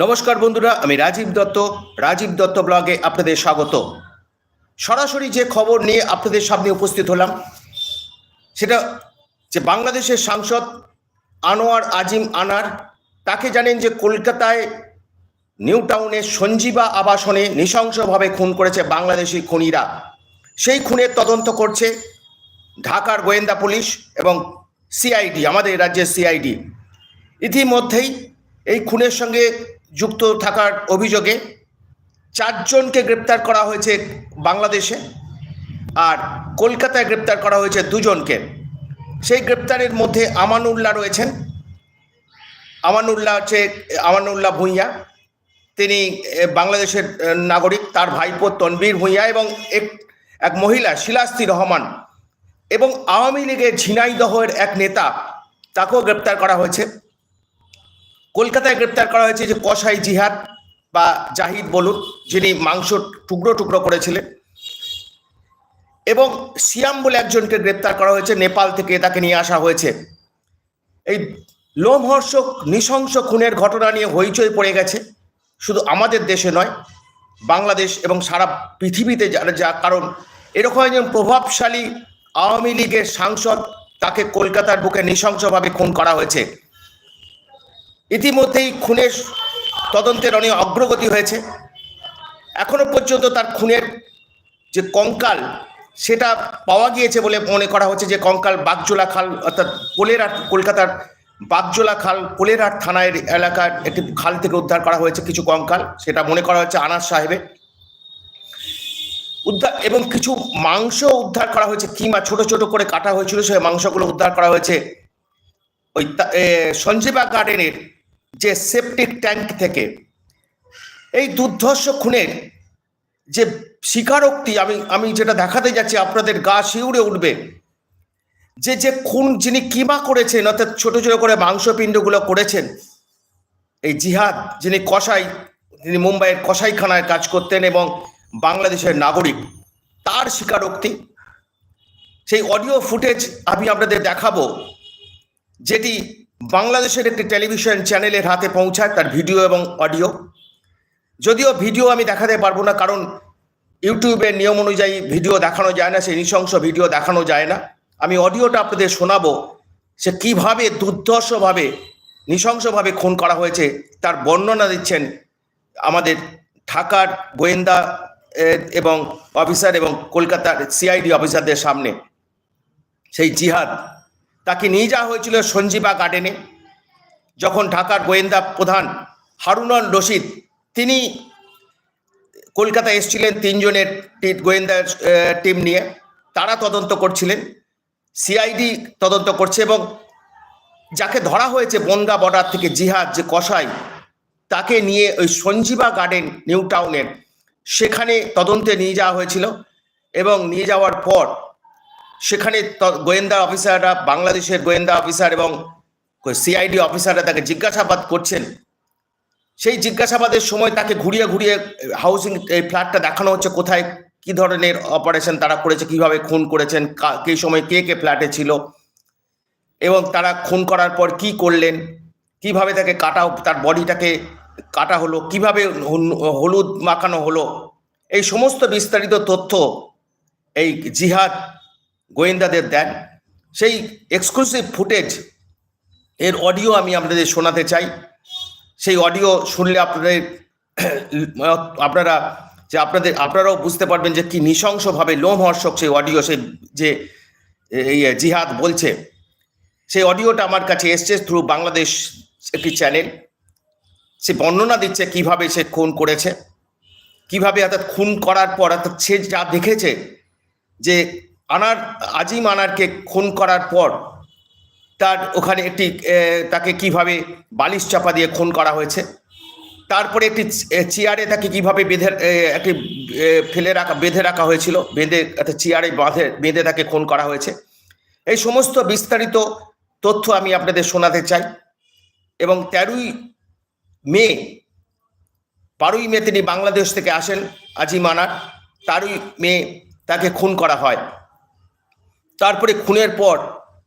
নমস্কার বন্ধুরা, আমি রাজীব দত্ত রাজীব দত্ত ব্লগে আপনাদের স্বাগত। সরাসরি যে খবর নিয়ে আপনাদের সামনে উপস্থিত হলাম, সেটা যে বাংলাদেশের সাংসদ আনোয়ার আজিম আনার, তাকে জানেন যে কলকাতায় নিউ টাউনের সঞ্জীবা আবাসনে নৃশংসভাবে খুন করেছে বাংলাদেশি খুনিরা। সেই খুনের তদন্ত করছে ঢাকার গোয়েন্দা পুলিশ এবং সিআইডি, আমাদের রাজ্যের সিআইডি। ইতিমধ্যেই এই খুনের সঙ্গে যুক্ত থাকার অভিযোগে চারজনকে গ্রেপ্তার করা হয়েছে বাংলাদেশে আর কলকাতায় গ্রেপ্তার করা হয়েছে দুজনকে। সেই গ্রেপ্তারের মধ্যে আমানুল্লাহ রয়েছেন। আমানুল্লাহ হচ্ছে, আমানুল্লাহ ভূঁইয়া। তিনি বাংলাদেশের নাগরিক, তার ভাইপো তনবীর ভূঁইয়া এবং এক এক মহিলা শিলাস্তি রহমান এবং আওয়ামী লীগের ঝিনাইদহের এক নেতা, তাকেও গ্রেপ্তার করা হয়েছে। কলকাতায় গ্রেপ্তার করা হয়েছে যে কসাই জিহাদ বা জাহিদ বলুন, যিনি মাংস টুকরো টুকরো করেছিলেন। এবং সিয়াম বলে একজনকে গ্রেপ্তার করা হয়েছে, নেপাল থেকে তাকে নিয়ে আসা হয়েছে। এই লোমহর্ষক, নৃশংস খুনের ঘটনা নিয়ে হইচই পড়ে গেছে। শুধু আমাদের দেশে নয়, বাংলাদেশ এবং সারা পৃথিবীতে যা কারণ এরকম একজন প্রভাবশালী আওয়ামী লীগের সাংসদ তাকে কলকাতার বুকে নৃশংসভাবে খুন করা হয়েছে। ইতিমধ্যেই খুনের তদন্তের অনেক অগ্রগতি হয়েছে। এখনও পর্যন্ত তার খুনের যে কঙ্কাল, সেটা পাওয়া গিয়েছে বলে মনে করা হচ্ছে যে কঙ্কাল বাগজোলা খাল, অর্থাৎ পোলেরহাট কলকাতার বাগজোলা খাল পোলেরহাট থানার এলাকার একটি খাল থেকে উদ্ধার করা হয়েছে কিছু কঙ্কাল, সেটা মনে করা হচ্ছে আনাস সাহেবের। উদ্ধার এবং কিছু মাংস উদ্ধার করা হয়েছে, কিমা ছোট ছোট করে কাটা হয়েছিল, সেই মাংসগুলো উদ্ধার করা হয়েছে। ওই সঞ্জীবা গার্ডেনের যে সেপটিক ট্যাঙ্ক থেকে, এই দুর্ধর্ষ খুনের যে স্বীকারোক্তি, আমি আমি যেটা দেখাতে যাচ্ছি, আপনাদের গা শিউড়ে উঠবে। যে যে খুন যিনি কিমা করেছেন, অর্থাৎ ছোট ছোট করে মাংসপিণ্ডগুলো করেছেন, এই জিহাদ যিনি কসাই, যিনি মুম্বাইয়ের কসাইখানায় কাজ করতেন এবং বাংলাদেশের নাগরিক, তার স্বীকারোক্তি, সেই অডিও ফুটেজ আমি আপনাদের দেখাবো, যেটি বাংলাদেশের একটি টেলিভিশন চ্যানেলের হাতে পৌঁছায় তার ভিডিও এবং অডিও। যদিও ভিডিও আমি দেখাতে পারব না, কারণ ইউটিউবের নিয়ম অনুযায়ী ভিডিও দেখানো যায় না, সেই নৃশংস ভিডিও দেখানো যায় না। আমি অডিওটা আপনাদের শোনাবো, সে কীভাবে দুর্ধর্ষভাবে, নৃশংসভাবে খুন করা হয়েছে, তার বর্ণনা দিচ্ছেন আমাদের ঢাকার গোয়েন্দা এবং অফিসার এবং কলকাতার সিআইডি অফিসারদের সামনে। সেই জিহাদ তাকে নিয়ে যাওয়া হয়েছিল সঞ্জীবা গার্ডেনে যখন ঢাকার গোয়েন্দা প্রধান হারুনল রশিদ, তিনি কলকাতায় এসেছিলেন তিনজনের গোয়েন্দা টিম নিয়ে। তারা তদন্ত করছিলেন সিআইডি তদন্ত করছে এবং যাকে ধরা হয়েছে বনগা বর্ডার থেকে জিহাদ যে কসাই, তাকে নিয়ে ওই সঞ্জীবা গার্ডেন নিউ টাউনের, সেখানে তদন্তে নিয়ে যাওয়া হয়েছিল এবং নিয়ে যাওয়ার পর সেখানে গোয়েন্দা অফিসাররা, বাংলাদেশের গোয়েন্দা অফিসার এবং সিআইডি অফিসাররা তাকে জিজ্ঞাসাবাদ করছেন। সেই জিজ্ঞাসাবাদের সময় তাকে ঘুরিয়ে ঘুরিয়ে হাউসিং এই ফ্ল্যাটটা দেখানো হচ্ছে, কোথায় কি ধরনের অপারেশন তারা করেছে, কীভাবে খুন করেছেন, কে সময় কে কে ফ্ল্যাটে ছিল এবং তারা খুন করার পর কি করলেন, কীভাবে তাকে কাটা তার বডিটাকে কাটা হলো, কীভাবে হলুদ মাখানো হলো, এই সমস্ত বিস্তারিত তথ্য এই জিহাদ গোয়েন্দাদের দেন। সেই এক্সক্লুসিভ ফুটেজ এর অডিও আমি আপনাদের শোনাতে চাই। সেই অডিও শুনলে আপনাদের আপনারা যে আপনাদের, আপনারাও বুঝতে পারবেন যে কি নৃশংসভাবে লোমহর্ষক সেই অডিও সেই যে জিহাদ বলছে। সেই অডিওটা আমার কাছে এসছে থ্রু বাংলাদেশ একটি চ্যানেল সে বর্ণনা দিচ্ছে কীভাবে সে খুন করেছে। কীভাবে অর্থাৎ খুন করার পর অর্থাৎ সে যা দেখেছে যে আনার, আজিম আনারকে খুন করার পর তার ওখানে একটি তাকে কীভাবে বালিশ চাপা দিয়ে খুন করা হয়েছে, তারপরে একটি চেয়ারে তাকে কীভাবে বেঁধে একটি ফেলে রাখা, বেঁধে রাখা হয়েছিল, বেঁধে একটা চেয়ারে বাঁধে, বেঁধে তাকে খুন করা হয়েছে। এই সমস্ত বিস্তারিত তথ্য আমি আপনাদের শোনাতে চাই এবং তেরোই মে, বারোই মে তিনি বাংলাদেশ থেকে আসেন আজিম আনার, তারই মে তাকে খুন করা হয়। তারপরে খুনের পর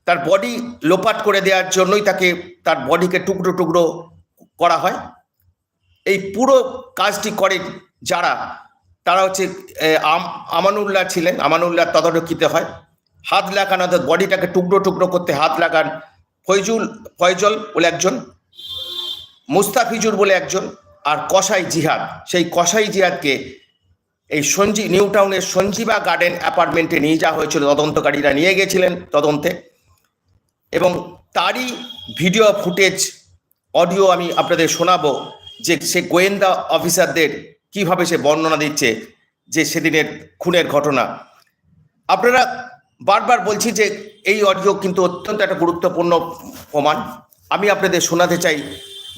তার বডি লোপাট করে দেওয়ার জন্যই তাকে তার বডিকে টুকরো টুকরো করা হয়। এই পুরো কাজটি করে যারা, তারা হচ্ছে আম- আমানুল্লাহ ছিলেন, আমানুল্লাহ তদারকিতে হয়। হাত লাগান অর্থাৎ বডিটাকে টুকরো টুকরো করতে হাত লাগান ফয়জুল, ফয়জল বলে একজন, মুস্তাফিজুর বলে একজন, আর কসাই জিহাদ। সেই কসাই জিহাদকে এই সঞ্জী, নিউ টাউনের সঞ্জীবা গার্ডেন অ্যাপার্টমেন্টে নিয়ে যাওয়া হয়েছিল, তদন্তকারীরা নিয়ে গেছিলেন তদন্তে। এবং তারই ভিডিও ফুটেজ, অডিও আমি আপনাদের শোনাবো যে সে গোয়েন্দা অফিসারদের কীভাবে সে বর্ণনা দিচ্ছে যে সেদিনের খুনের ঘটনা। আপনারা বারবার বলছি যে এই অডিও কিন্তু অত্যন্ত একটা গুরুত্বপূর্ণ প্রমাণ। আমি আপনাদের শোনাতে চাই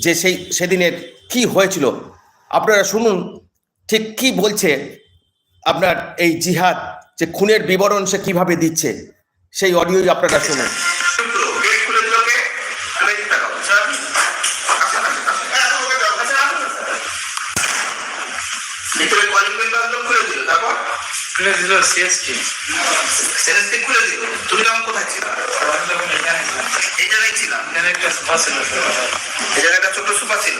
যে সেই, সেদিনের কি হয়েছিল। আপনারা শুনুন ঠিক কি বলছে আপনার এই জিহাদ? যে খুনের বিবরণ সে কীভাবে দিচ্ছে? সেই অডিওই আপনারা শুনুন। খুলে দিল সিএসটি দিল তুমি তখন কোথায় ছিল? এই জায়গায় ছিলাম এখানে একটা সোফা ছিল এই জায়গায় একটা ছোট সুপা ছিল।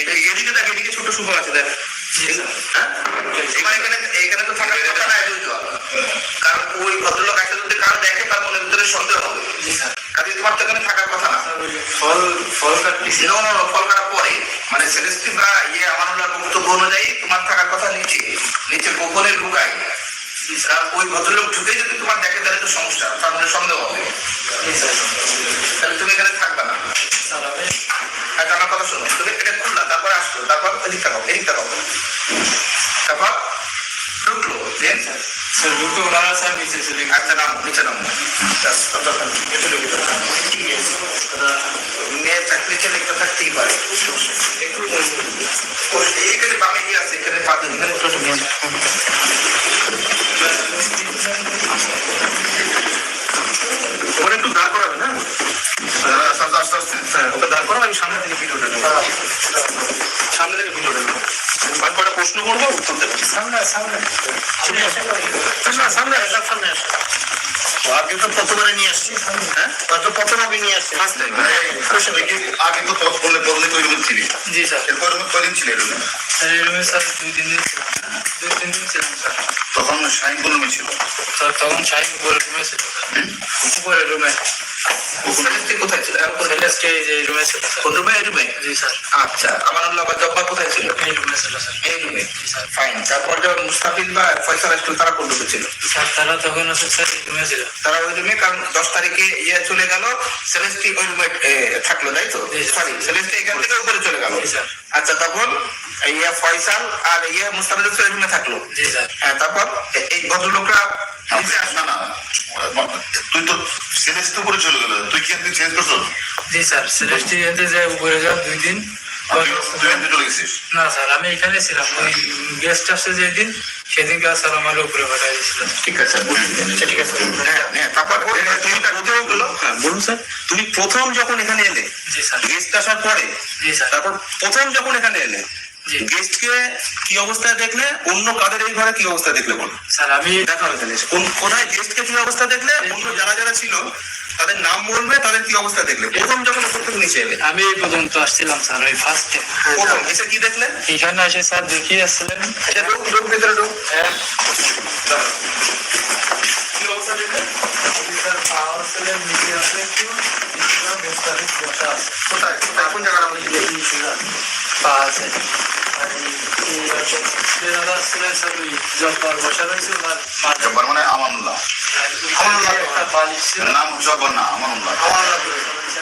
এটা এদিকে দেখ এদিকে ছোট সুপা আছে দেখ। এখানে এখানে তো থাকার কথা না কারণ ওই ভদ্রলোক একটা যদি কারও দেখে তার মনের ভিতরে সন্দেহ হবে। কাজে তোমার তো এখানে থাকার কথা না। ফল ফল কাটতেছি নো নো ফল কাটা পরে। মানে সেলেস্টি বা ইয়ে আমানুল্লাহ বক্তব্য অনুযায়ী তোমার থাকার কথা নিচে। নিচে গোপনে ঢুকাই আর ওই ভদ্রলোক ঢুকে যদি তোমার দেখে, তাহলে তো সমস্যা, তার মানে সন্দেহ হবে। তাহলে তুমি এখানে থাকবে না। আর আচ্ছা আমার কথা শোনো, তুমি এটা খুললা তারপর আসলো, তারপর এদিকটা তাকাও এদিকটা তাকাও তারপর ঢুকলো দেন স্যার দুটো ওনারা স্যার নিচে চলে গেছে আচ্ছা নাম নিচে নাম মেয়ের চাকরি ছেলে একটা থাকতেই পারে এখানে বামে গিয়ে আছে এখানে পা দিন এখানে ওখানে একটু দাঁড় করাবে না আস্তে আস্তে আস্তে ওকে দাঁড় করাবো আমি সামনে থেকে ভিডিওটা নেব সামনে থেকে ভিডিওটা নেব আমি কটা প্রশ্ন করব? উত্তর দেবো সামনে সামনে না, সামনে সামনে আগে তো প্রথমবারে নিয়ে আসছি। হ্যাঁ? তো প্রথম আমি নিয়ে আসছি। ফার্স্ট টাইম আগে তো পথ বললে বললে তো এরকম ছিলি। জি স্যার। এরপর কদিন ছিল এরকম? স্যার এই রুমে স্যার দুই তিন দিন ছিলাম দুই তিন দিন ছিলাম স্যার। তখন শাইন কলমে ছিল? স্যার তখন উপরে রুমে ছিল। স্যার উপরে রুমে। কোথায় ছিল? আর কোথায় সেলেস্টে এই যে রুমে ছিল কোন রুমে রুমে জি স্যার আচ্ছা আমার আল্লাহ জব্বার কোথায় ছিল? এই রুমে ছিল স্যার এই রুমে স্যার ফাইন তারপর যখন মুস্তাফিজ বা ফয়সাল আসলো তারা কোন রুমে ছিল? স্যার তারা তখন আছে স্যার এই রুমে ছিল। তারা ওই রুমে কারণ দশ তারিখে ইয়ে চলে গেল সেলেস্টি ওই রুমে থাকল তাই তো? সরি সেলেস্টি এখান থেকে উপরে চলে গেল। আচ্ছা তখন ইয়ে ফয়সাল আর ইয়ে মুস্তাফিজ ওই রুমে থাকল। জি স্যার হ্যাঁ তারপর এই ভদ্রলোকরা নিচে না তুই তো সেলেস্ট উপরে চলে গেল তুই কি একদিন চেঞ্জ করছ? জি স্যার সেলেস্টি এতে যে উপরে যাও দুই দিন। না স্যার আমি এখানে ছিলাম ওই গেস্ট আসছে যেদিন সেদিনকে স্যার আমার উপরে পাঠিয়ে দিয়েছিল। ঠিক আছে আচ্ছা ঠিক আছে হ্যাঁ হ্যাঁ তারপর তিনটা প্রথম হ্যাঁ বলুন স্যার তুমি প্রথম যখন এখানে এলে জি স্যার। গেস্ট আসার পরে জি স্যার। তারপর প্রথম যখন এখানে এলে। গেস্টকে কি অবস্থায় দেখলে? অন্য কাদের এই ঘরে কি অবস্থা দেখলে বলো? স্যার আমি এখানে এসে। কোন কোথায় গেস্টকে কি অবস্থা দেখলে? অন্য যারা যারা ছিল তাদের নাম বলবে তাদের কি অবস্থা দেখলে? প্রথম যখন উপর থেকে নিচে এলে। আমি এই পর্যন্ত আসছিলাম স্যার ওই ফার্স্টে প্রথম এসে কি দেখলে? এখানে এসে স্যার দেখিয়ে আসছিলেন। ঢুক ঢুক ভিতরে ঢুক হ্যাঁ। কি অবস্থা দেখলে? স্যার পাওয়ার সেলের নিচে আছে একটু। বিস্তারিত বসা আছে কোথায় কোন জায়গাটা পা আছে জব্বার মানে আমানুল্লাহ নাম জব্বার না আমানুল্লাহ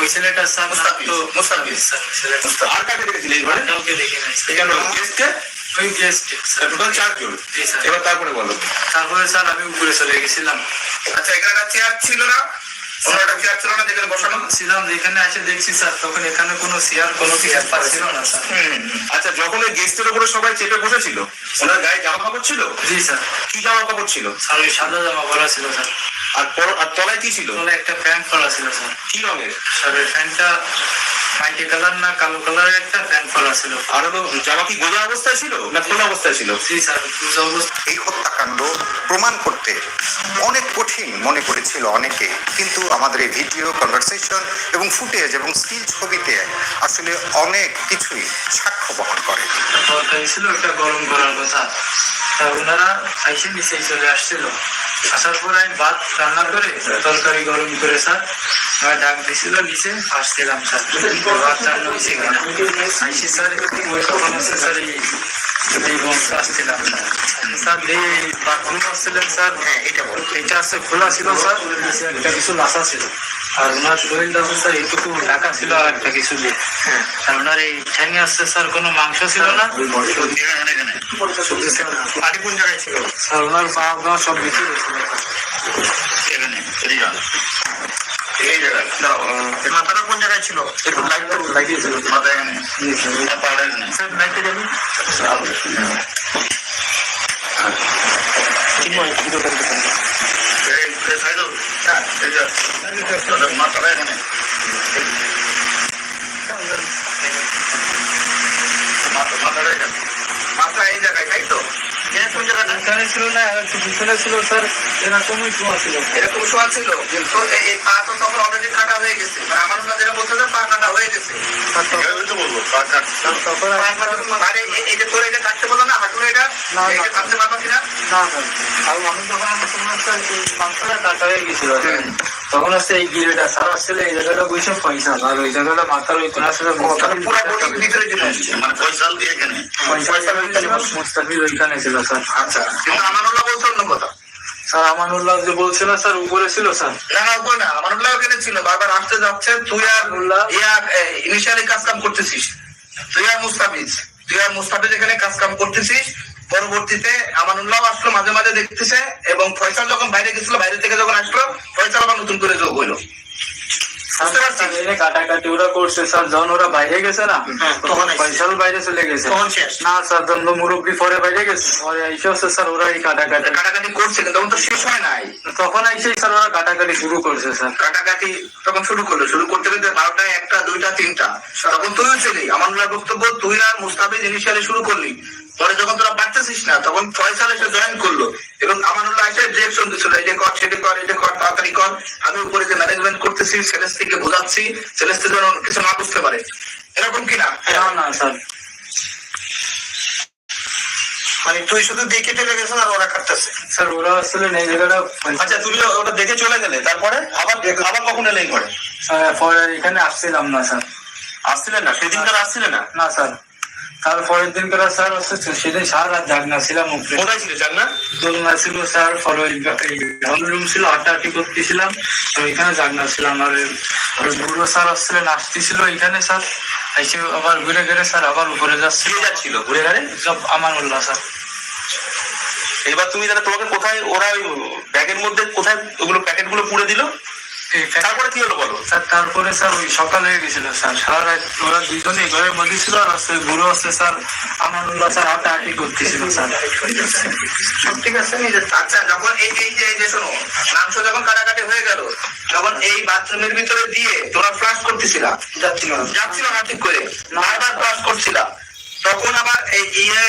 ওই ছেলেটার স্যার তো মুস্তাফিজ। স্যার আর কাকে দেখেছিলে এই কাউকে দেখি নাই এখানে গেস্টকে ওই গেস্ট স্যার। টোটাল চারজন। এবার তারপরে বলো। তারপরে স্যার আমি উপরে চলে গেছিলাম। আচ্ছা এখানে চেয়ার ছিল না? চেয়ার ছিল না যেখানে বসানো? ছিলাম যেখানে এসে দেখছি স্যার তখন এখানে কোনো চেয়ার কোনো কিছু ছিল না স্যার। আচ্ছা যখন ওই গেস্টের উপরে সবাই চেপে বসেছিল ওনার গায়ে জামা কাপড় ছিল? জি স্যার। কি জামা কাপড় ছিল? স্যার ওই সাদা জামা পরা ছিল স্যার। আর পর- আর তলায় কি ছিল? তলায় একটা প্যান্ট পরা ছিল স্যার। কি রঙের? স্যার ওই প্যান্টটা মাইটি কালার না কালো কালারের একটা প্যান্ট পরা ছিল। আর জামা কি গোজা অবস্থায় ছিল না খোলা অবস্থায় ছিল? জি স্যার অবস্থা। এই হত্যাকাণ্ড প্রমাণ করতে অনেক কঠিন মনে করেছিল অনেকে কিন্তু আমাদের এই ভিডিও কনভারসেশন এবং ফুটেজ এবং স্টিল ছবিতে আসলে অনেক কিছুই সাক্ষ্য বহন করে। ছিল ওটা গরম করার কথা। ওনারা আইসে নিচে চলে আসছিল। আসার পর আমি ভাত রান্না করে তরকারি গরম করে স্যার। আমার ডাক দিছিল নিচে আসছিলাম স্যার রান্না হয়েছে কিনা? আইসি স্যার তখন হচ্ছে স্যার এই বংশ আসছিলাম স্যার এই বাথরুম আসছিলেন স্যার হ্যাঁ এটা এটা আছে খোলা ছিল স্যার নিচে একটা কিছু লাসা ছিল। আর ওনার শরীর আছে স্যার এইটুকু ঢাকা ছিল আর একটা কিছু দিয়ে আর ওনার এই ঠ্যাঙে আসছে স্যার কোনো মাংস ছিল না? স্যার কোন জায়গায় ছিল? স্যার ওনার পা সব এখানে এদিকে আন। এই জায়গায় মাথাটা কোন জায়গায় ছিল? একটু লাইট তো লাগিয়েছিল মাথা এখানে আর পাটা এখানে স্যার লাইটে যাবি এই, এই সাইদুল, হ্যাঁ, এই যে, মাথাটা এখানে মাথা- এই জায়গায় তাই তো? কোন জায়গাটা? ছিল না পিছনে ছিল স্যার এরকমই শোয়া ছিল এরকম শোয়া ছিল তো এই পা তো তখন অলরেডি কাটা হয়ে গেছে। মানে আমার যেটা বলতে পা কাটা হয়ে গেছে। তখন মানে এই- এই যে তোর এটা কাটতে বলল না হাঁটুর এটা? না, এই কাটতে পারব কিনা? না আর আমি যখন আমার মাংসটা কাটা হয়ে গেছিল। তখন হচ্ছে এই গিরেটা স্যার আসছিল এই জায়গাটা বসে পয়সা আর ওই জায়গাটা মাথার ওই ছিল ভিতরে চলে আসছে মানে পয়সা এখানে? পয়সা মুস্তাফিজ ওইখানে ছিল স্যার আচ্ছা। কিন্তু আমানুল্লাহ বলছে অন্য কথা। স্যার আমানুল্লাহ যে বলছিল স্যার উপরে ছিল স্যার। না না উপরে না আমানুল্লাহ ওখানে ছিল। বারবার আসতে যাচ্ছে তুই আর? ইয়া ইনিশিয়ালি কাজ কাম করতেছিস। তুই আর মুস্তাফিজ। তুই আর মুস্তাফিজ এখানে কাজ কাম করতেছিস। পরবর্তীতে আমানুল্লাহ আসলো মাঝে মাঝে দেখতেছে এবং ফয়সাল যখন বাইরে গেছিল বাইরে থেকে যখন আসলো ফয়সাল আবার নতুন করে যোগ হইল। বুঝতে পারছি। কাটাকাটি ওরা করছে স্যার যখন ওরা বাইরে গেছে না? তখন পয়সাল বাইরে চলে গেছে। না স্যার যখন মুরব্বী পরে বাইরে গেছে। পরে এসে হচ্ছে স্যার ওরা এই কাটাকাটি। কাটাকাটি করছে কিন্তু তখন তো শেষ হয় নাই। তখন এসে স্যার ওরা কাটাকাটি শুরু করছে স্যার। কাটাকাটি তখন শুরু করল। শুরু করতে করতে বারোটা একটা দুইটা তিনটা। তখন তুইও ছিলি আমানুল্লাহ বক্তব্য তুই আর মুস্তাফিজ ইনিশিয়ালি শুরু করলি। পরে যখন তোরা পারতেছিস না তখন ফয়সাল এসে জয়েন করল এবং আমানুল্লাহ এসে ডিরেকশন দিচ্ছিল এই যে কর সেটা কর এটা কর তাড়াতাড়ি কর আমি উপরে যে ম্যানেজমেন্ট করতেছি সেলেস্টিকে বোঝাচ্ছি সেলেস্টি যেন কিছু না বুঝতে পারে। এরকম কিনা না? না স্যার। মানে তুই শুধু দেখে টেলে গেছেন আর ওরা কাটতেছে? স্যার ওরা আসলে এই জায়গাটা আচ্ছা তুমি ওটা দেখে চলে গেলে তারপরে আবার আবার কখন এলে এই ঘরে স্যার, পরে এখানে আসছিলাম না স্যার। আসছিলেন না? সেদিনকার আসছিলেন না? না স্যার। তারপরের দিন করে স্যার হচ্ছে সেদিন সারা রাত জাগনা ছিলাম উপরে কোথায় ছিল জান না দোলনা ছিল স্যার ফলো রুম ছিল হাঁটাহাঁটি করতেছিলাম তো এখানে জাগনা ছিলাম। আর বুড়ো স্যার আসছিলেন আসতেছিল এখানে স্যার এসে আবার ঘুরে ঘুরে স্যার আবার উপরে যাচ্ছিল যাচ্ছিল ঘুরে ঘাড়ে? সব আমানুল্লাহ স্যার। এবার তুমি তাহলে তোমাকে কোথায় ওরা ওই ব্যাগের মধ্যে কোথায় ওগুলো প্যাকেটগুলো পুড়ে দিল? তারপরে কি হলো বলো? স্যার তারপরে স্যার ওই সকাল হয়ে গেছিল স্যার। সারা রাত ওরা ঘরের মধ্যে ছিল আর বুড়ো হচ্ছে স্যার। আমানুল্লাহ স্যার হাঁটাহাঁটি করতেছিল স্যার। সব ঠিক আছে আচ্ছা যখন এই এই যে এই যে শোনো মাংস যখন কাটাকাটি হয়ে গেল তখন এই বাথরুমের ভিতরে দিয়ে তোরা ফ্লাশ করতেছিলা? যাচ্ছিল। যাচ্ছিল না ঠিক করে বারবার ফ্লাশ করছিলা। তখন আবার এই ইয়ে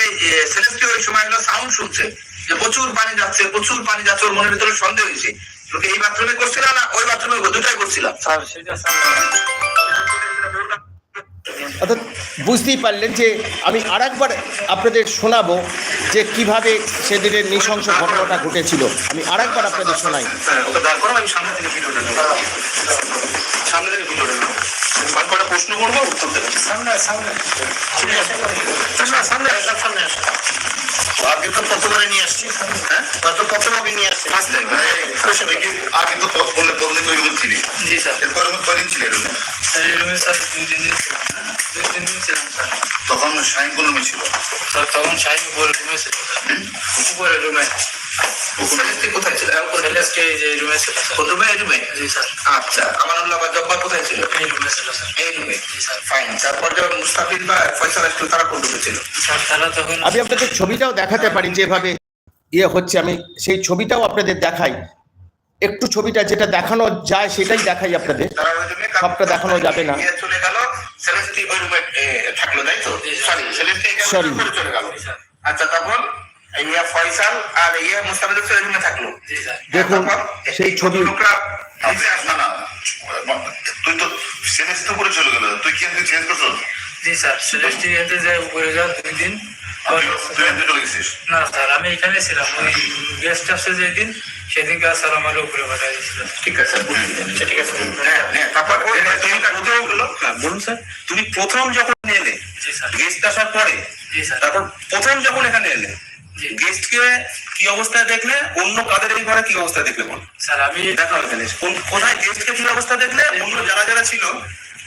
সেলেস্টি ওই সময় হলো সাউন্ড শুনছে যে প্রচুর পানি যাচ্ছে প্রচুর পানি যাচ্ছে ওর মনের ভিতরে সন্দেহ হয়েছে। তোকে এই বাথরুমে করছিলাম না ওই বাথরুমে দুটাই করছিলাম। স্যার সেটা স্যার অর্থাৎ বুঝতেই পারলেন যে আমি আর একবার আপনাদের শোনাবো যে কীভাবে সেদিনের নৃশংস ঘটনাটা ঘটেছিল। আমি আর একবার আপনাদের শোনাই। হ্যাঁ, সামনে থেকে ভিডিওটা সামনে থেকে ভিডিওটা নেব কটা প্রশ্ন করব উত্তর দেবেন সামনে সামনে। সামনে সামনে। সামনে আসো। আগে তো প্রথমবারে নিয়ে আসছি। হ্যাঁ? তো প্রথমবার নিয়ে আসছি। ফার্স্ট টাইম আগে তো প্রথমে প্রথমে তৈরি করছিলি। জি স্যার। এরপরে কদিন ছিল এরকম। এই রুমে স্যার দুই তিন দিন ছিলাম দুই তিন দিন ছিলাম স্যার। তখন শাইন কোন ছিল? স্যার তখন শাহিন উপরে রুমে ছিল উপরে রুমে। কোথায় ছিল? কোথায় যে রুমে ছিল রুমে রুমে? জি স্যার। আচ্ছা কোথায় ছিল এই রুমে ছিল স্যার এই রুমে স্যার ফাইন তারপর যখন মুস্তাফিজ বা ফয়সাল আসলো তারা কোন রুমে ছিল? স্যার তারা তখন আমি আপনাদের ছবিটাও দেখাতে পারি যেভাবে ইয়ে হচ্ছে আমি সেই ছবিটাও আপনাদের দেখাই। একটু ছবিটা যেটা দেখানো যায় সেটাই দেখাই আপনাদের। তারা ওই রুমে সবটা দেখানো যাবে না। চলে গেল সেলেস্টি ওই রুমে থাকল তাই তো? সরি সেলেস্টি চলে গেল। আচ্ছা তারপর? ইয়া ফয়সাল আর ইয়া থাকল। দেখুন সেই ছবি লোকরা নিচে আসলো না। না তুই তো সেনেস তো করে চলে গেল। তুই কি এখান চেঞ্জ করছ? জি স্যার সেলেস্টি এতে যে উপরে যাওয়ার দুই দিন তুই এখান চলে গেছিস? না স্যার আমি এখানে ছিলাম। ওই গেস্ট আসছে যেদিন সেদিনকে স্যার আমার উপরে দিয়েছিল। ঠিক আছে আচ্ছা, ঠিক আছে হ্যাঁ হ্যাঁ তারপর তুমি প্রথম হ্যাঁ বলুন স্যার। তুমি প্রথম যখন এলে জি গেস্ট আসার পরে তারপর প্রথম যখন এখানে এলে গেস্টকে কি অবস্থায় দেখলে অন্য কাদের এই ঘরে কি অবস্থা দেখলে বল স্যার আমি দেখা এখানে কোন- কোথায় গেস্টকে কি অবস্থা দেখলে অন্য যারা যারা ছিল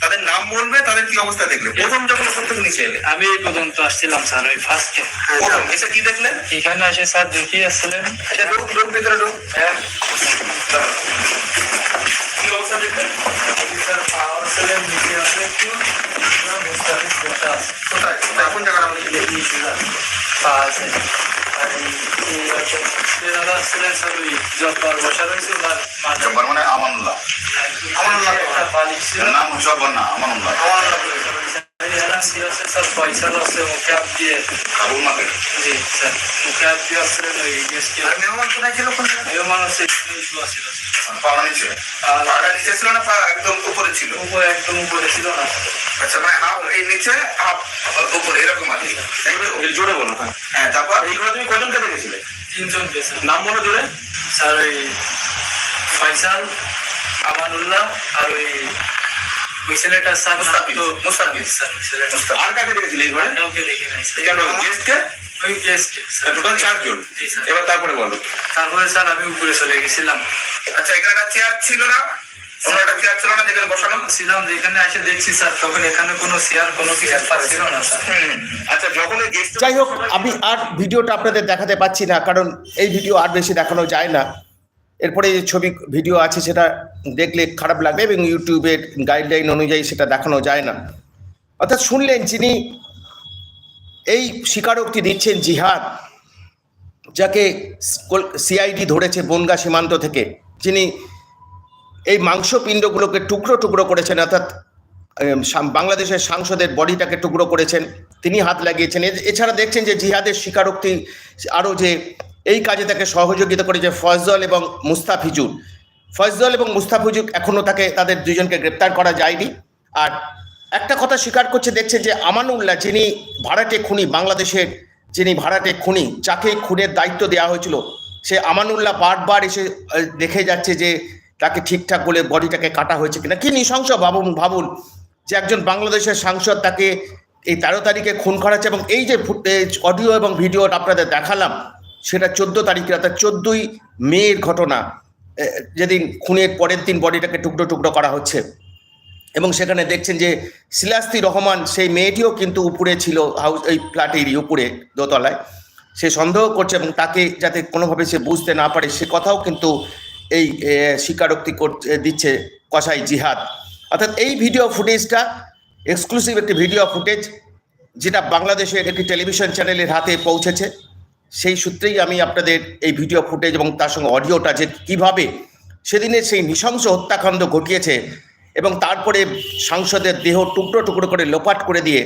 তাদের নাম বলবে তাদের কি অবস্থা দেখলে প্রথম যখন উপর থেকে নিচে এলে আমি এই পর্যন্ত আসছিলাম স্যার ওই ফার্স্টে প্রথম এসে কি দেখলে এখানে এসে স্যার দেখিয়ে আসছিলেন আচ্ছা ঢুক ঢুক ভিতরে ঢুক হ্যাঁ কি অবস্থা দেখলে স্যার পাওয়ার সেলের নিচে আছে একটু কোথায় কোথায় কোন জায়গাটা আমি এই স্যার জব্বার মানে আমানুল্লাহ আমানুল্লাহ নাম জব্বার না আমানুল্লাহ স্যার পয়সা আছে মুখে হাত দিয়ে আবুল মাকে জি স্যার মুখে হাত দিয়ে আসছিলেন ওই গেস্টকে আর মেহমান কোথায় ছিল কোন এই মানুষ ইস্যু আসছিল পাওয়া নিচে পাটা নিচে ছিল না পা একদম উপরে ছিল উপরে একদম উপরে ছিল না আচ্ছা মানে হাফ এই নিচে হাফ উপরে এরকম আর কি? জোরে বলো হ্যাঁ হ্যাঁ তারপর এই ঘরে তুমি কজনকে দেখেছিলে তিনজন গেছে নাম বলো জোরে স্যার ওই ফয়সাল আমানুল্লাহ আর ওই ওই ছেলেটার স্যার তো মুস্তাফিজ। স্যার ছেলেটা আর কাকে দেখেছিলে এই ঘরে? কাউকে দেখি নাই কেন গেস্টকে ওই গেস্ট টোটাল চারজন। এবার তারপরে বলো। তারপরে স্যার আমি উপরে চলে গেছিলাম। আচ্ছা এখানে একটা চেয়ার ছিল না? অন্য একটা চেয়ার ছিল না যেখানে বসানো? ছিলাম যেখানে এসে দেখছি স্যার তখন এখানে কোনো চেয়ার কোনো ছিল না স্যার। হুম আচ্ছা যখন যাই হোক আমি আর ভিডিওটা আপনাদের দেখাতে পাচ্ছি না কারণ এই ভিডিও আর বেশি দেখানো যায় না। এরপরে যে ছবি ভিডিও আছে সেটা দেখলে খারাপ লাগবে এবং ইউটিউবের গাইডলাইন অনুযায়ী সেটা দেখানো যায় না। অর্থাৎ শুনলেন যিনি, এই স্বীকারোক্তি দিচ্ছেন জিহাদ, যাকে সিআইডি ধরেছে বনগা সীমান্ত থেকে। যিনি এই মাংসপিণ্ডগুলোকে টুকরো টুকরো করেছেন, অর্থাৎ বাংলাদেশের সাংসদের বডিটাকে টুকরো করেছেন। তিনি হাত লাগিয়েছেন। এছাড়া দেখছেন যে জিহাদের স্বীকারোক্তি আরও যে এই কাজে তাকে সহযোগিতা করেছে ফজল এবং মুস্তাফিজুর। ফজল এবং মুস্তাফিজুর এখনও তাকে, তাদের দুজনকে গ্রেপ্তার করা যায়নি। আর একটা কথা স্বীকার করছে, দেখছে যে আমানুল্লাহ, যিনি ভাড়াটে খুনি, বাংলাদেশের যিনি ভাড়াটে খুনি, যাকে খুনের দায়িত্ব দেওয়া হয়েছিল, সে আমানুল্লাহ বারবার এসে দেখে যাচ্ছে যে তাকে ঠিকঠাক বলে বডিটাকে কাটা হয়েছে কিনা। কি নৃশংস ভাবুন ভাবুন যে একজন বাংলাদেশের সাংসদ তাকে এই তেরো তারিখে খুন করাচ্ছে এবং এই যে অডিও এবং ভিডিও আপনাদের দেখালাম সেটা চোদ্দ তারিখে অর্থাৎ চোদ্দই মেয়ের ঘটনা যেদিন খুনের পরের দিন বডিটাকে টুকরো টুকরো করা হচ্ছে। এবং সেখানে দেখছেন যে সিলাস্তি রহমান, সেই মেয়েটিও কিন্তু উপরে ছিল হাউস এই ফ্ল্যাটেরই উপরে, দোতলায়। সে সন্দেহ করছে এবং তাকে যাতে কোনোভাবে সে বুঝতে না পারে, সে কথাও কিন্তু এই স্বীকারোক্তি দিচ্ছে কসাই জিহাদ। অর্থাৎ এই ভিডিও ফুটেজটা এক্সক্লুসিভ একটি ভিডিও ফুটেজ, যেটা বাংলাদেশের একটি টেলিভিশন চ্যানেলের হাতে পৌঁছেছে। সেই সূত্রেই আমি আপনাদের এই ভিডিও ফুটেজ এবং তার সঙ্গে অডিওটা যে কীভাবে সেদিনের সেই নৃশংস হত্যাকাণ্ড ঘটিয়েছে এবং তারপরে সাংসদের দেহ টুকরো টুকরো করে লোপাট করে দিয়ে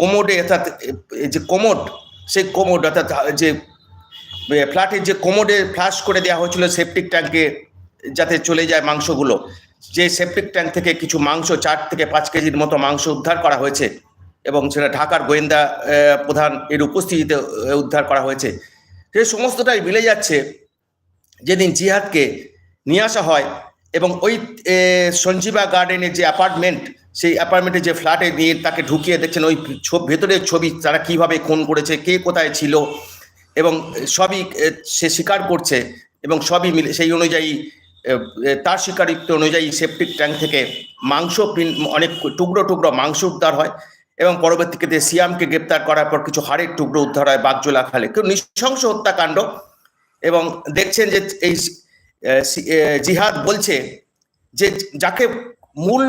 কোমোডে অর্থাৎ যে কোমোড, সেই কোমোড অর্থাৎ, যে ফ্ল্যাটের যে কোমোডে ফ্লাশ করে দেওয়া হয়েছিল সেপটিক ট্যাঙ্কে যাতে চলে যায় মাংসগুলো, যে সেপটিক ট্যাঙ্ক থেকে কিছু মাংস, চার থেকে পাঁচ কেজির মতো মাংস উদ্ধার করা হয়েছে। এবং সেটা ঢাকার গোয়েন্দা প্রধান এর উপস্থিতিতে উদ্ধার করা হয়েছে। সে সমস্তটাই মিলে যাচ্ছে যেদিন জিহাদকে নিয়ে আসা হয় এবং ওই সঞ্জীবা গার্ডেনের যে অ্যাপার্টমেন্ট, সেই অ্যাপার্টমেন্টে যে ফ্ল্যাটে নিয়ে তাকে ঢুকিয়ে দেখছেন ওই ভেতরের ছবি, তারা কীভাবে খুন করেছে, কে কোথায় ছিল এবং সবই সে স্বীকার করছে এবং সবই মিলে, সেই অনুযায়ী তার স্বীকারিত্ব অনুযায়ী সেপটিক ট্যাঙ্ক থেকে মাংস অনেক টুকরো টুকরো মাংস উদ্ধার হয়। এবং পরবর্তীতে সিয়ামকে গ্রেপ্তার করার পর কিছু হাড়ের টুকরো উদ্ধার হয় বাগজোলা খালে। কেউ নৃশংস হত্যাকাণ্ড এবং দেখছেন যে এই জিহাদ বলছে যে যাকে মূল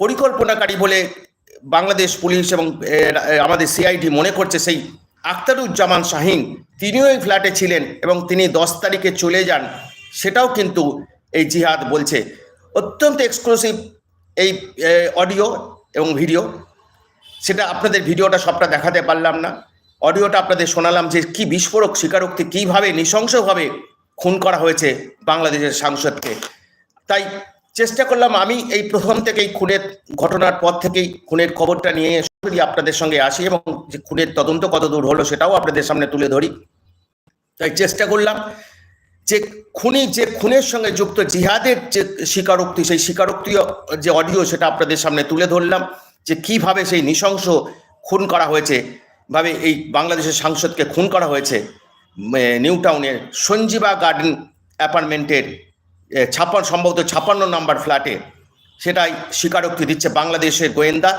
পরিকল্পনাকারী বলে বাংলাদেশ পুলিশ এবং আমাদের সিআইডি মনে করছে সেই আখতারুজ্জামান শাহিন, তিনিও এই ফ্ল্যাটে ছিলেন এবং তিনি দশ তারিখে চলে যান, সেটাও কিন্তু এই জিহাদ বলছে। অত্যন্ত এক্সক্লুসিভ এই অডিও এবং ভিডিও। সেটা আপনাদের ভিডিওটা সবটা দেখাতে পারলাম না। অডিওটা আপনাদের শোনালাম যে কি বিস্ফোরক স্বীকারোক্তি কীভাবে নৃশংসভাবে খুন করা হয়েছে বাংলাদেশের সাংসদকে। তাই চেষ্টা করলাম আমি এই প্রথম থেকেই খুনের ঘটনার পর থেকেই খুনের খবরটা নিয়ে সরাসরি আপনাদের সঙ্গে আসি এবং যে খুনের তদন্ত কত দূর হলো সেটাও আপনাদের সামনে তুলে ধরি। তাই চেষ্টা করলাম যে খুনি যে খুনের সঙ্গে যুক্ত জিহাদের যে স্বীকারোক্তি, সেই স্বীকারোক্তি যে অডিও সেটা আপনাদের সামনে তুলে ধরলাম। যে কীভাবে সেই নৃশংস খুন করা হয়েছে, ভাবে এই বাংলাদেশের সাংসদকে খুন করা হয়েছে নিউ টাউনের সঞ্জীবা গার্ডেন অ্যাপার্টমেন্টের ছাপ্পান্ন সম্ভবত ছাপ্পান্ন নম্বর ফ্ল্যাটে সেটাই স্বীকারোক্তি দিচ্ছে বাংলাদেশের গোয়েন্দা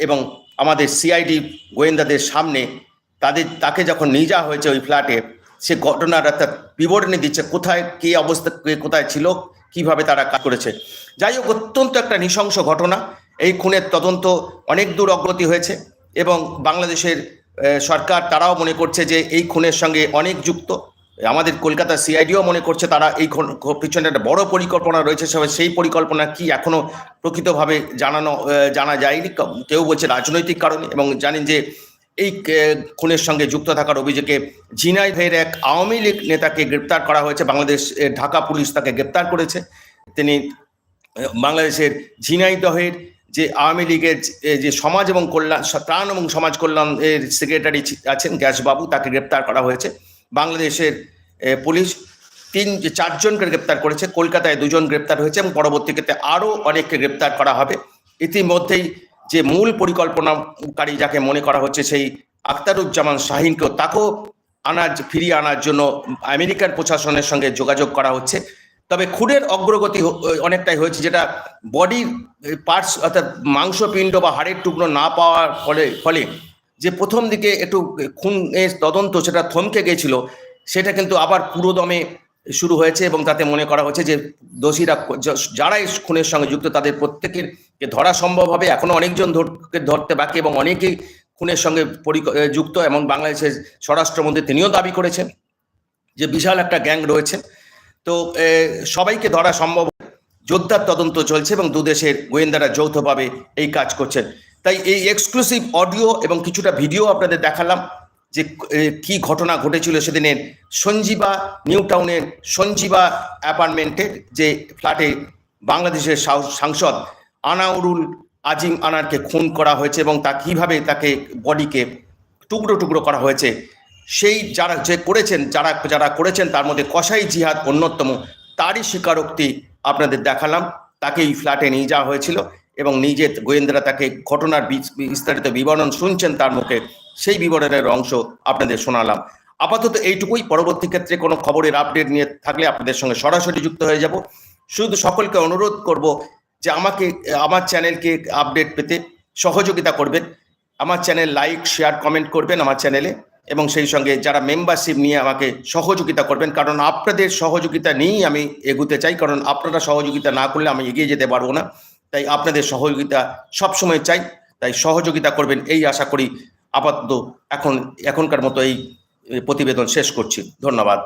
এবং আমাদের সিআইডি গোয়েন্দাদের সামনে তাদের, তাকে যখন নিয়ে যাওয়া হয়েছে ওই ফ্ল্যাটে, সে ঘটনার একটা বিবরণী দিচ্ছে কোথায়, কে অবস্থা, কে কোথায় ছিল, কীভাবে তারা কাজ করেছে। যাই হোক, অত্যন্ত একটা নৃশংস ঘটনা। এই খুনের তদন্ত অনেক দূর অগ্রতি হয়েছে এবং বাংলাদেশের সরকার তারাও মনে করছে যে এই খুনের সঙ্গে অনেক যুক্ত। আমাদের কলকাতা সিআইডিও মনে করছে তারা এই পিছনে একটা বড় পরিকল্পনা রয়েছে সেই পরিকল্পনা কি এখনও প্রকৃতভাবে জানানো জানা যায়নি। কেউ বলছে রাজনৈতিক কারণে এবং জানেন যে এই খুনের সঙ্গে যুক্ত থাকার অভিযোগে ঝিনাইদহের এক আওয়ামী লীগ নেতাকে গ্রেপ্তার করা হয়েছে। বাংলাদেশ ঢাকা পুলিশ তাকে গ্রেপ্তার করেছে। তিনি বাংলাদেশের ঝিনাইদহের যে আওয়ামী লীগের যে- সমাজ এবং কল্যাণ ত্রাণ এবং সমাজ কল্যাণ এর সেক্রেটারি আছেন গ্যাসবাবু, তাকে গ্রেপ্তার করা হয়েছে। বাংলাদেশের পুলিশ তিন চারজনকে গ্রেপ্তার করেছে, কলকাতায় দুজন গ্রেপ্তার হয়েছে এবং পরবর্তীতে আরও অনেককে গ্রেপ্তার করা হবে। ইতিমধ্যেই যে মূল পরিকল্পনাকারী যাকে মনে করা হচ্ছে সেই আখতারুজ্জামান শাহিনকেও তাকেও আনার ফিরিয়ে আনার জন্য আমেরিকান প্রশাসনের সঙ্গে যোগাযোগ করা হচ্ছে। তবে খুনের অগ্রগতি অনেকটাই হয়েছে, যেটা বডির পার্টস অর্থাৎ মাংসপিণ্ড বা হাড়ের টুকরো না পাওয়ার ফলে ফলে যে প্রথম দিকে একটু খুনের তদন্ত সেটা থমকে গিয়েছিল সেটা কিন্তু আবার পুরোদমে শুরু হয়েছে এবং তাতে মনে করা হচ্ছে যে দোষীরা যারাই খুনের সঙ্গে যুক্ত তাদের প্রত্যেকের ধরা সম্ভব হবে। এখনও অনেকজন ধরতে বাকি এবং অনেকেই খুনের সঙ্গে যুক্ত এবং বাংলাদেশের স্বরাষ্ট্রমন্ত্রী তিনিও দাবি করেছেন যে বিশাল একটা গ্যাং রয়েছে। তো সবাইকে ধরা সম্ভব। যোদ্ধার তদন্ত চলছে এবং দুদেশের গোয়েন্দারা যৌথভাবে এই কাজ করছেন। তাই এই এক্সক্লুসিভ অডিও এবং কিছুটা ভিডিও আপনাদের দেখালাম যে কি ঘটনা ঘটেছিল সেদিনের সঞ্জীবা নিউ টাউনের সঞ্জীবা অ্যাপার্টমেন্টের যে ফ্ল্যাটে বাংলাদেশের সাংসদ আনাউরুল আজিম আনারকে খুন করা হয়েছে এবং তা কীভাবে তাকে বডিকে টুকরো টুকরো করা হয়েছে সেই যারা যে করেছেন, যারা যারা করেছেন তার মধ্যে কসাই জিহাদ অন্যতম। তারই স্বীকারোক্তি আপনাদের দেখালাম। তাকে এই ফ্ল্যাটে নিয়ে যাওয়া হয়েছিল এবং নিজে গোয়েন্দারা তাকে ঘটনার বিস- বিস্তারিত বিবরণ শুনছেন তার মুখে। সেই বিবরণের অংশ আপনাদের শোনালাম। আপাতত এইটুকুই। পরবর্তী ক্ষেত্রে কোনো খবরের আপডেট নিয়ে থাকলে আপনাদের সঙ্গে সরাসরি যুক্ত হয়ে যাব। শুধু সকলকে অনুরোধ করব যে আমাকে, আমার চ্যানেলকে আপডেট পেতে সহযোগিতা করবেন। আমার চ্যানেল লাইক শেয়ার কমেন্ট করবেন। আমার চ্যানেলে এবং সেই সঙ্গে যারা মেম্বারশিপ নিয়ে আমাকে সহযোগিতা করবেন, কারণ আপনাদের সহযোগিতা নিয়েই আমি এগুতে চাই, কারণ আপনারা সহযোগিতা না করলে আমি এগিয়ে যেতে পারব না। তাই আপনাদের সহযোগিতা সবসময় চাই, তাই সহযোগিতা করবেন এই আশা করি আপাতত এখন, এখনকার মতো এই প্রতিবেদন শেষ করছি। ধন্যবাদ।